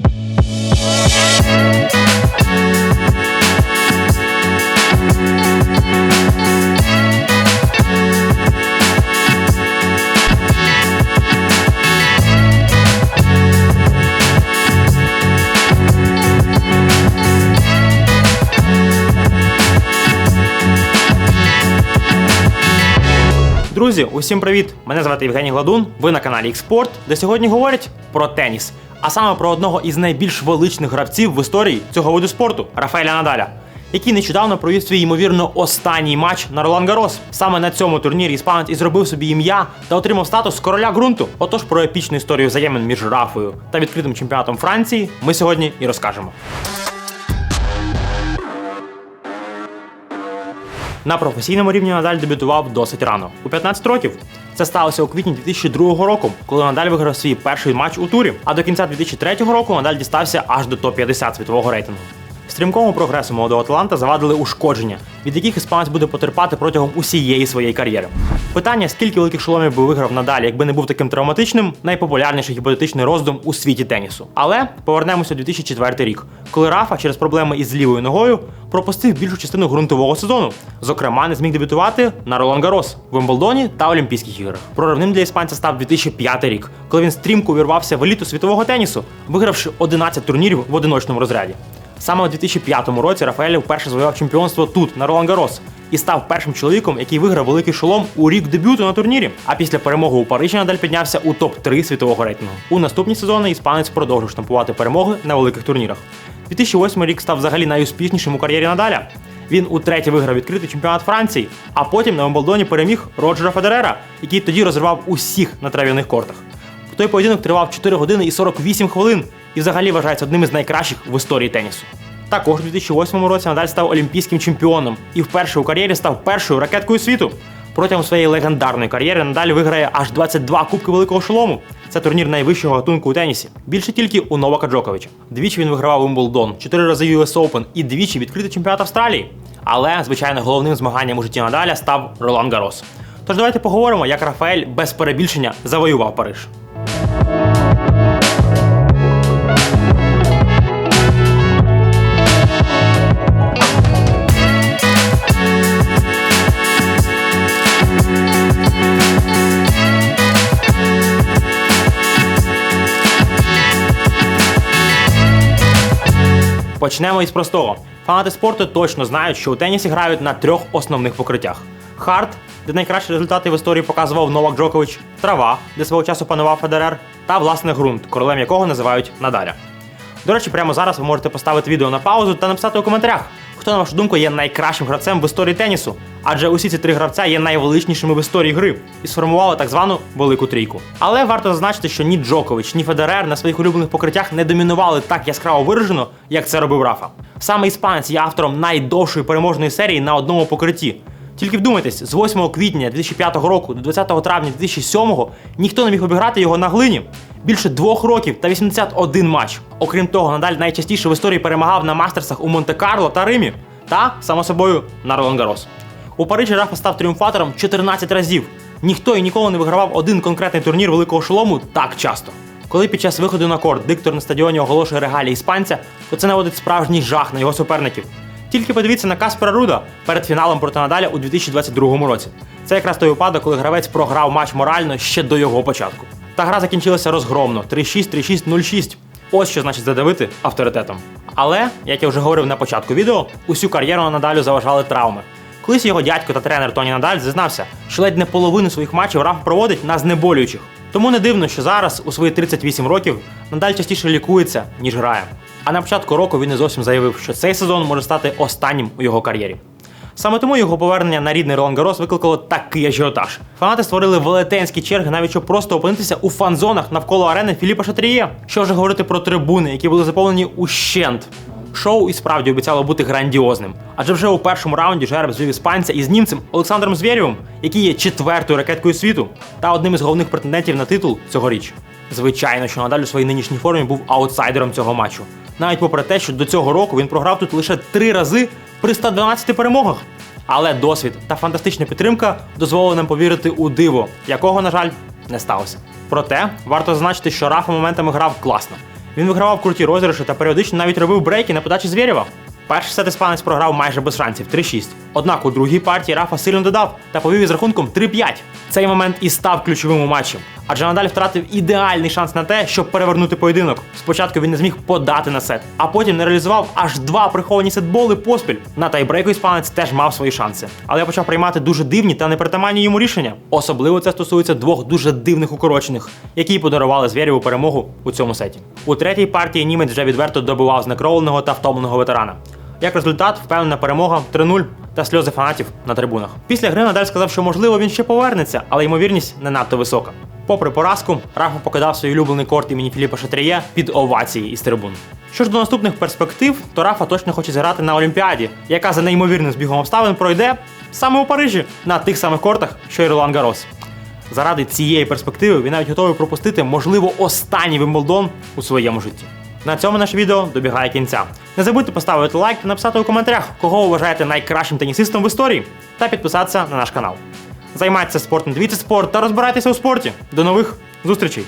Bye. Друзі, усім привіт! Мене звати Євгеній Гладун. Ви на каналі Xport, де сьогодні говорять про теніс, а саме про одного із найбільш величних гравців в історії цього виду спорту Рафаеля Надаля, який нещодавно провів свій ймовірно останній матч на Ролан Гарос. Саме на цьому турнірі іспанець і зробив собі ім'я та отримав статус короля ґрунту. Отож про епічну історію взаємин між Рафою та відкритим чемпіонатом Франції ми сьогодні і розкажемо. На професійному рівні Надаль дебютував досить рано у 15 років. Це сталося у квітні 2002 року, коли Надаль виграв свій перший матч у турі. А до кінця 2003 року Надаль дістався аж до топ-50 світового рейтингу. Стрімкому прогресу молодого таланта завадили ушкодження, від яких іспанець буде потерпати протягом усієї своєї кар'єри. Питання, скільки великих шоломів би виграв Надаль, якби не був таким травматичним, найпопулярніший гіпотетичний роздум у світі тенісу. Але повернемося у 2004 рік, коли Рафа через проблеми із лівою ногою пропустив більшу частину ґрунтового сезону. Зокрема, не зміг дебютувати на Ролан Гарос, Вимблдоні та Олімпійських іграх. Проривним для іспанця став 2005 рік, коли він стрімко увірвався в еліту світового тенісу, вигравши 11 турнірів в одиночному розряді. Саме у 2005 році Рафаель вперше завоював чемпіонство тут, на Ролан Гарос, і став першим чоловіком, який виграв великий шолом у рік дебюту на турнірі. А після перемоги у Парижі Надаль піднявся у топ-3 світового рейтингу. У наступні сезони іспанець продовжив штампувати перемоги на великих турнірах. 2008 рік став взагалі найуспішнішим у кар'єрі Надаля. Він утретє виграв відкритий чемпіонат Франції, а потім на Вимблдоні переміг Роджера Федерера, який тоді розривав усіх на трав'яних кортах. Той поєдинок тривав 4 години і 48 хвилин і взагалі вважається одним із найкращих в історії тенісу. Також у 2008 році Надаль став олімпійським чемпіоном і вперше у кар'єрі став першою ракеткою світу. Протягом своєї легендарної кар'єри Надаль виграє аж 22 кубки великого шолому. Це турнір найвищого гатунку у тенісі. Більше тільки у Новака Джоковича. Двічі він вигравав Уимблдон, чотири рази US Open і двічі відкритий чемпіонат Австралії. Але, звичайно, головним змаганням у житті Надаля став Ролан Гарос. Тож давайте поговоримо, як Рафаель без перебільшення завоював Париж. Почнемо із простого. Фанати спорту точно знають, що у тенісі грають на трьох основних покриттях: хард, де найкращі результати в історії показував Новак Джокович, трава, де свого часу панував Федерер, та власне ґрунт, королем якого називають Надаля. До речі, прямо зараз ви можете поставити відео на паузу та написати у коментарях, хто, на вашу думку, є найкращим гравцем в історії тенісу. Адже усі ці три гравця є найвеличнішими в історії гри і сформували так звану велику трійку. Але варто зазначити, що ні Джокович, ні Федерер на своїх улюблених покриттях не домінували так яскраво виражено, як це робив Рафа. Саме іспанець є автором найдовшої переможної серії на одному покритті. Тільки вдумайтесь, з 8 квітня 2005 року до 20 травня 2007 ніхто не міг обіграти його на глині. Більше двох років та 81 матч. Окрім того, Надаль найчастіше в історії перемагав на мастерсах у Монте-Карло та Римі. Та, само собою, на Ролан Гарос. У Парижі Рафа став тріумфатором 14 разів. Ніхто і ніколи не вигравав один конкретний турнір великого шолому так часто. Коли під час виходу на корт диктор на стадіоні оголошує регалії іспанця, то це наводить справжній жах на його суперників. Тільки подивіться на Каспера Руда перед фіналом проти Надаля у 2022 році. Це якраз той випадок, коли гравець програв матч морально ще до його початку. Та гра закінчилася розгромно 3-6, 3-6, 0-6. Ось що значить задавити авторитетом. Але, як я вже говорив на початку відео, усю кар'єру на Надалю заважали травми. Колись його дядько та тренер Тоні Надаль зізнався, що ледь не половину своїх матчів Раф проводить на знеболюючих. Тому не дивно, що зараз, у свої 38 років, Надаль частіше лікується, ніж грає. А на початку року він не зовсім заявив, що цей сезон може стати останнім у його кар'єрі. Саме тому його повернення на рідний Ролан Гарос викликало такий ажіотаж. Фанати створили велетенські черги, навіть щоб просто опинитися у фан-зонах навколо арени Філіпа Шатріє. Що вже говорити про трибуни, які були заповнені ущент. Шоу і справді обіцяло бути грандіозним. Адже вже у першому раунді жереб звів іспанця із німцем Олександром Звєрєвим, який є четвертою ракеткою світу та одним із головних претендентів на титул цьогоріч. Звичайно, що надалі у своїй нинішній формі був аутсайдером цього матчу. Навіть попри те, що до цього року він програв тут лише три рази при 112 перемогах. Але досвід та фантастична підтримка дозволили нам повірити у диво, якого, на жаль, не сталося. Проте варто зазначити, що Рафа моментами грав класно. Він вигравав круті розіграші та періодично навіть робив брейки на подачі Звєрєва. Перший сет іспанець програв майже без шансів 3-6. Однак у другій партії Рафа сильно додав та повів із рахунком 3-5. Цей момент і став ключовим у матчі. Адже Надаль втратив ідеальний шанс на те, щоб перевернути поєдинок. Спочатку він не зміг подати на сет, а потім не реалізував аж два приховані сетболи поспіль. На тайбрейку іспанець теж мав свої шанси. Але почав приймати дуже дивні та непритаманні йому рішення. Особливо це стосується двох дуже дивних укорочених, які подарували Звєрєву перемогу у цьому сеті. У третій партії німець вже відверто добивав знекровленого та втомленого ветерана. Як результат, впевнена перемога 3-0 та сльози фанатів на трибунах. Після гри Надаль сказав, що можливо він ще повернеться, але ймовірність не надто висока. Попри поразку, Рафа покидав свій улюблений корт імені Філіпа Шатріє під овації із трибун. Що ж до наступних перспектив, то Рафа точно хоче зіграти на Олімпіаді, яка за неймовірним збігом обставин пройде саме у Парижі на тих самих кортах, що й Ролан Гарос. Заради цієї перспективи він навіть готовий пропустити, можливо, останній Вимблдон у своєму житті. На цьому наше відео добігає кінця. Не забудьте поставити лайк та написати у коментарях, кого вважаєте найкращим тенісистом в історії, та підписатися на наш канал. Займайтеся спортом, дивіться спорт та розбирайтеся у спорті. До нових зустрічей!